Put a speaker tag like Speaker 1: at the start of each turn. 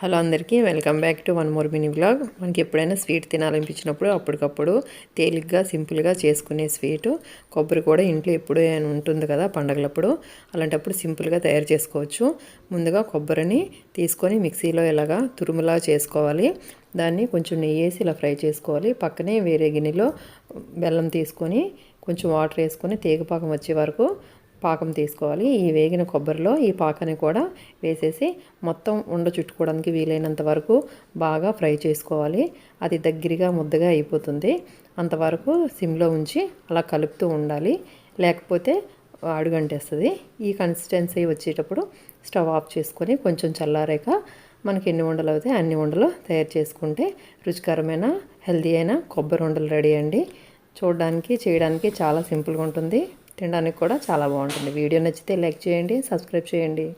Speaker 1: Hello అందరికీ welcome back to one more mini blog మనకి ఎప్పుడైనా స్వీట్ తినాలనిపించినప్పుడు అప్పటికప్పుడు తేలిగ్గా సింపుల్గా చేసుకునే స్వీటు. కొబ్బరి కూడా ఇంట్లో ఎప్పుడూ ఉంటుంది కదా పండగలప్పుడు అలాంటప్పుడు సింపుల్గా తయారు చేసుకోవచ్చు. ముందుగా కొబ్బరిని తీసుకొని మిక్సీలో ఇలాగా తురుములా చేసుకోవాలి. దాన్ని కొంచెం నెయ్యి వేసి ఇలా ఫ్రై చేసుకోవాలి. పక్కనే వేరే గిన్నెలో బెల్లం తీసుకొని కొంచెం వాటర్ వేసుకొని తేగపాకం వచ్చే వరకు పాకం తీసుకోవాలి. ఈ వేగిన కొబ్బరిలో ఈ పాకని కూడా వేసేసి మొత్తం ఉండ చుట్టుకోవడానికి వీలైనంత వరకు బాగా ఫ్రై చేసుకోవాలి. అది దగ్గరగా ముద్దగా అయిపోతుంది. అంతవరకు సిమ్లో ఉంచి అలా కలుపుతూ ఉండాలి. లేకపోతే అడుగంటేస్తుంది ఈ కన్సిస్టెన్సీ వచ్చేటప్పుడు స్టవ్ ఆఫ్ చేసుకొని కొంచెం చల్లారాక మనకి ఎన్ని ఉండలు అవుతాయి అన్ని ఉండలు తయారు చేసుకుంటే రుచికరమైన హెల్తీ అయిన కొబ్బరి ఉండలు రెడీ అండి. చూడడానికి చేయడానికి చాలా సింపుల్గా ఉంటుంది. తినడానికి కూడా చాలా బాగుంటుంది. వీడియో నచ్చితే లైక్ చేయండి సబ్స్క్రైబ్ చేయండి.